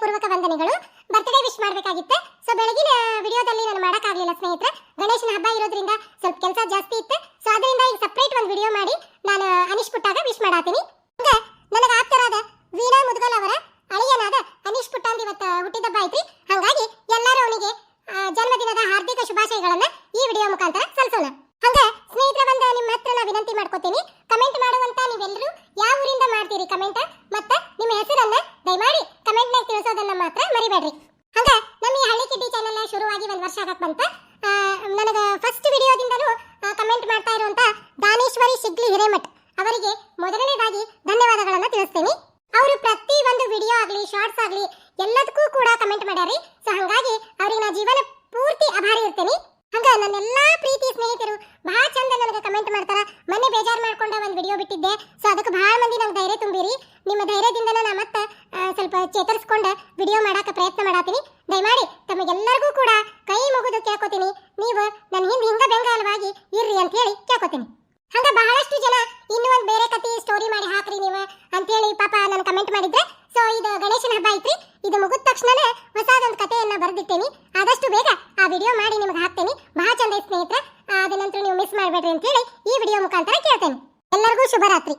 ಹೃದಯಪೂರ್ವಕ ವಂದನೆಗಳು. Birthday wish ಮಾಡಬೇಕಾಗಿತ್ತು. ಸೊ ಬೆಳಗಿನ ವಿಡಿಯೋದಲ್ಲಿ ನಾನು ಮಾಡೋಕ್ಕಾಗಲಿಲ್ಲ ಸ್ನೇಹಿತರೆ. ಗಣೇಶನ ಹಬ್ಬ ಇರೋದ್ರಿಂದ ಸ್ವಲ್ಪ ಕೆಲಸ ಜಾಸ್ತಿ ಇತ್ತು. ಸೊ ಅದರಿಂದ ಈಗ ಸಪ್ರೇಟ್ ಒಂದು ವಿಡಿಯೋ ಮಾಡಿ ನಾನು ಅನಿಶ್ ಪುಟ್ಟಾಗ ವಿಶ್ ಮಾಡಾತೀನಿ. ನನಗೆ ಆಪ್ತರಾದ ವೀಣಾ ಮುದ್ಗಲ್ ಅವರ ಅಳಿಯನಾದ ಅನೀಶ್ ಪುಟ್ಟಾಂದ್ ಇವತ್ತು ಹುಟ್ಟಿದಬ್ಬ ಐತ್ರಿ. ಹಂಗಾಗಿ ಎಲ್ಲರೂ ಅವನಿಗೆ ಜನ್ಮದಿನದ ಹಾರ್ದಿಕ ಶುಭಾಶಯಗಳನ್ನ ಈ ವಿಡಿಯೋ ಮುಖಾಂತರ ಸಲ್ಲಿಸೋಣ. ಹಂಗ ಸ್ನೇಹಿತರ, ಬಂದ ನಿಮ್ಮ ಹತ್ರ ನಾನು ವಿನಂತಿ ಮಾಡ್ಕೋತೀನಿ. ಕಮೆಂಟ್ ಮಾಡುವಂತ ನೀವೆಲ್ಲರೂ ಯಾವ ಊರಿಂದ ಮಾಡ್ತೀರಿ ಕಮೆಂಟ್ ಮತ್ತೆ ನಿಮ್ಮ ಹೆಸರನ್ನ ತಿಳಿಸೋದನ್ನ ಮಾತ್ರ ಮರಿಬೇಡ್ರಿ. ಹಂಗ ನಮ್ಮ ಈ ಹಳ್ಳಿ ಕಿಡ್ಡಿ ಚಾನೆಲ್ ಶುರುವಾಗಿ ಒಂದು ವರ್ಷ ಆಗಕ್ಕೆ ಬಂತು. ನನಗೆ ಫಸ್ಟ್ ವಿಡಿಯೋದಿಂದಲೂ ಕಮೆಂಟ್ ಮಾಡ್ತಾ ಇರುವಂತ ದಾನೇಶ್ವರಿ ಶಿಗ್ಲಿ ಹಿರೇಮಠ್ ಅವರಿಗೆ ಮೊದಲನೇದಾಗಿ ಧನ್ಯವಾದಗಳನ್ನ ತಿಳಿಸ್ತೀನಿ. ಅವರು ಪ್ರತಿ ಒಂದು ವಿಡಿಯೋ ಆಗಲಿ ಶಾರ್ಟ್ಸ್ ಆಗಲಿ, ಎಲ್ಲದಕ್ಕೂ ಕೂಡ ಕಮೆಂಟ್ ಮಾಡ್ಯಾರಿ ಸೊ ಹಂಗಾಗಿ ಅವ್ರಿಗೆ ನಾ ಜೀವನ ಪೂರ್ತಿ ಆಭಾರಿ ಇರ್ತೇನೆ. ಹಂಗ ನನ್ನ ಎಲ್ಲಾ ಪ್ರೀತಿ ಸ್ನೇಹಿತರು ಬಹಳ ಚಂದ ನನಗೆ ಕಮೆಂಟ್ ಮಾಡ್ತಾರ. ಮೊನ್ನೆ ಬೇಜಾರ್ ಮಾಡ್ಕೊಂಡ ಒಂದು ವಿಡಿಯೋ ಬಿಟ್ಟಿದ್ದೆ. ಸೊ ಅದಕ್ಕೆ ಬಹಳ ಮಂದಿ ನಂಗೆ ಧೈರ್ಯ ತುಂಬಿರಿ. ನಿಮ್ಮ ಧೈರ್ಯದಿಂದ ನಾ ಮತ್ತೆ ಚೇತರಿಸ್ಕೊಂಡ ವಿಡಿಯೋ ಮಾಡಾಕ ಪ್ರಯತ್ನ ಮಾಡಾತೀನಿ. ದಯಮಾಡಿ ತಮಗೆಲ್ಲರಿಗೂ ಕೂಡ ಕೈ ಮುಗಿದು ಕೇಳ್ಕೊತೀನಿ. ನೀವು ನನ್ನ ಹಿಂದೆ ಹಿಂಗ ಬೆಂಗಾಲವಾಗಿ ಇರ್ರಿ ಅಂತ ಹೇಳಿ ಕೇಳ್ಕೊತೀನಿ. ಹಂಗ ಬಹಳಷ್ಟು ಜನ ಇನ್ನೂ ಒಂದು ಬೇರೆ ಕತೆ ಸ್ಟೋರಿ ಮಾಡಿ ಹಾಕ್ರಿ ನೀವು ಅಂತೇಳಿ ಪಾಪ ನಾನು ಕಮೆಂಟ್ ಮಾಡಿದ್ರೆ. ಸೊ ಇದು ಗಣೇಶನ ಹಬ್ಬ ಐತ್ರಿ. ಇದು ಮುಗಿದ ತಕ್ಷಣನೇ ಹೊಸದೊಂದು ಕಥೆಯನ್ನು ಬರೆದಿಟ್ಟೇನಿ ಆದಷ್ಟು ಬೇಗ ಆ ವಿಡಿಯೋ ಮಾಡಿ ನಿಮಗೆ ಹಾಕ್ತೇನೆ. ಬಹಳ ಚಂದ ಸ್ನೇಹಿತರೆ. ನಂತರ ನೀವು ಮಿಸ್ ಮಾಡಬೇಡ್ರಿ ಅಂತ ಹೇಳಿ ಈ ವಿಡಿಯೋ ಮುಖಾಂತರ ಕೇಳ್ತೇನೆ. ಎಲ್ಲರಿಗೂ ಶುಭರಾತ್ರಿ.